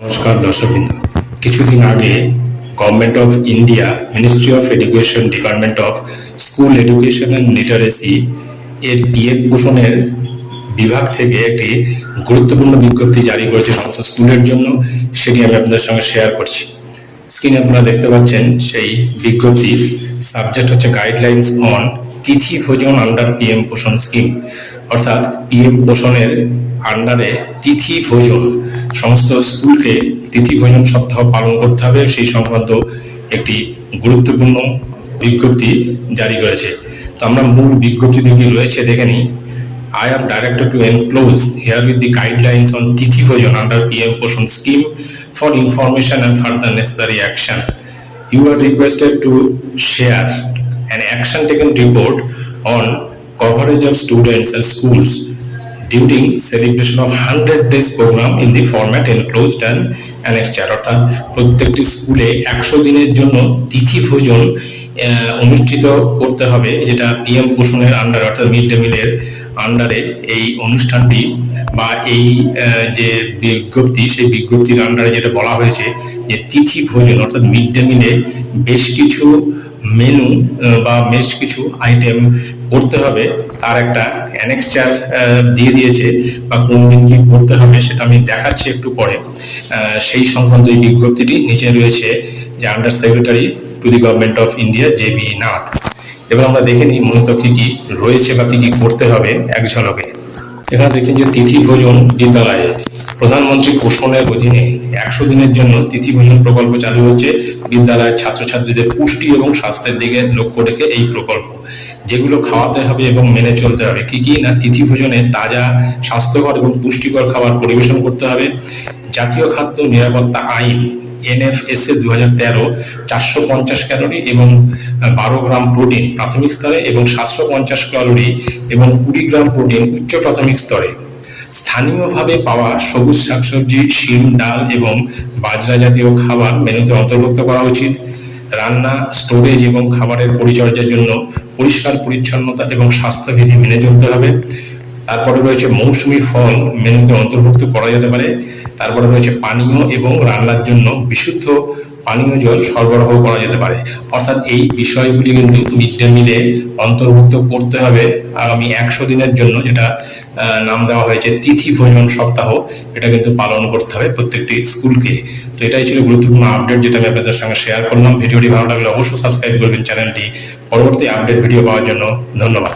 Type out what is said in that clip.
নমস্কার দর্শকবৃন্দ কিছুদিন আগে government of India ministry of education department of school education and literacy এর পিএফ পোষণের বিভাগ থেকে একটি গুরুত্বপূর্ণ বিজ্ঞপ্তি জারি করেছে সমস্ত স্কুলের জন্য। সেটি আমি আপনাদের সঙ্গে শেয়ার করছি। স্ক্রিনে আপনারা দেখতে পাচ্ছেন সেই বিজ্ঞপ্তির সাবজেক্ট হচ্ছে guidelines on Tithi Bhojan under PM Poshan scheme অর্থাৎ পিএম পোষণের আন্ডারে তিথি ভোজন, সমস্ত স্কুলকে তিথি ভোজন সপ্তাহ পালন করতে হবে। সেই সংক্রান্ত একটি গুরুত্বপূর্ণ বিজ্ঞপ্তি জারি করেছে। তো আমরা মূল বিজ্ঞপ্তি থেকে রয়েছে, দেখে নিই। I am director to enclose herewith the guidelines on Tithi Bhojan under P M Poshan scheme for information and further necessary action you are requested to share an action taken report on coverage of students and schools during celebration of 100 days program in the format enclosed and annexed অর্থাৎ প্রত্যেকটি স্কুলে একশো দিনের জন্য তিথি ভোজন অনুষ্ঠিত করতে হবে, যেটা পিএম পোষণের আন্ডার অর্থাৎ মিড ডে মিলের আন্ডারে এই অনুষ্ঠানটি বা এই যে বিজ্ঞপ্তি, সেই বিজ্ঞপ্তির আন্ডারে যেটা বলা হয়েছে, যে তিথি ভোজন, অর্থাৎ মিড ডে মিলে বেশ কিছু মেনু বা বেশ কিছু আইটেম করতে হবে, তার একটা অ্যানেক্সচার দিয়ে দিয়েছে বা কোন দিন কি করতে হবে সেটা আমি দেখাচ্ছি একটু পরে। সেই সংক্রান্ত এই বিজ্ঞপ্তিটি নিচে রয়েছে যে under secretary to the government of India J B Nath এবার আমরা দেখে নিই মূলত কী কী রয়েছে বা কী কী করতে হবে এক ঝলকে। এখানে দেখছেন যে তিথি ভোজন বিদ্যালয়ে প্রধানমন্ত্রী পোষণের অধীনে একশো দিনের জন্য তিথি ভোজন প্রকল্প চালু হচ্ছে। বিদ্যালয়ের ছাত্রছাত্রীদের পুষ্টি এবং স্বাস্থ্যের দিকে লক্ষ্য রেখে এই প্রকল্প। যেগুলো খাওয়াতে হবে এবং মেনে চলতে হবে। কি কি না তিথি ভোজনে তাজা, স্বাস্থ্যকর এবং পুষ্টিকর খাবার পরিবেশন করতে হবে। জাতীয় খাদ্য নিরাপত্তা আইন, এনএফএসএ দু হাজার তেরো, চারশো পঞ্চাশ ক্যালোরি এবং বারো গ্রাম প্রোটিন প্রাথমিক স্তরে এবং সাতশো পঞ্চাশ ক্যালোরি এবং কুড়ি গ্রাম প্রোটিন উচ্চ প্রাথমিক স্তরে। স্থানীয়ভাবে পাওয়া সবুজ শাকসবজি, শিম, ডাল এবং বাজরা জাতীয় খাবার মেনুতে অন্তর্ভুক্ত করা উচিত। রান্না স্টোরেজ এবং খাবারের পরিচর্যার জন্য পরিষ্কার পরিচ্ছন্নতা এবং স্বাস্থ্যবিধি মেনে চলতে হবে। তারপরে রয়েছে মৌসুমী ফল মেনুতে অন্তর্ভুক্ত করা যেতে পারে। তারপরে রয়েছে পানীয় এবং রান্নার জন্য বিশুদ্ধ পানীয় জল সরবরাহ করা যেতে পারে। অর্থাৎ এই বিষয়গুলি কিন্তু মিড ডে মিলে অন্তর্ভুক্ত করতে হবে আগামী একশো দিনের জন্য, যেটা নাম দেওয়া হয়েছে তিথি ভোজন সপ্তাহ। এটা কিন্তু পালন করতে হবে প্রত্যেকটি স্কুলকে। তো এটাই ছিল গুরুত্বপূর্ণ আপডেট যেটা আমি আপনাদের সঙ্গে শেয়ার করলাম। ভিডিওটি ভালো লাগলে অবশ্যই সাবস্ক্রাইব করবেন চ্যানেলটি। পরবর্তী আপডেট ভিডিও পাওয়ার জন্য ধন্যবাদ।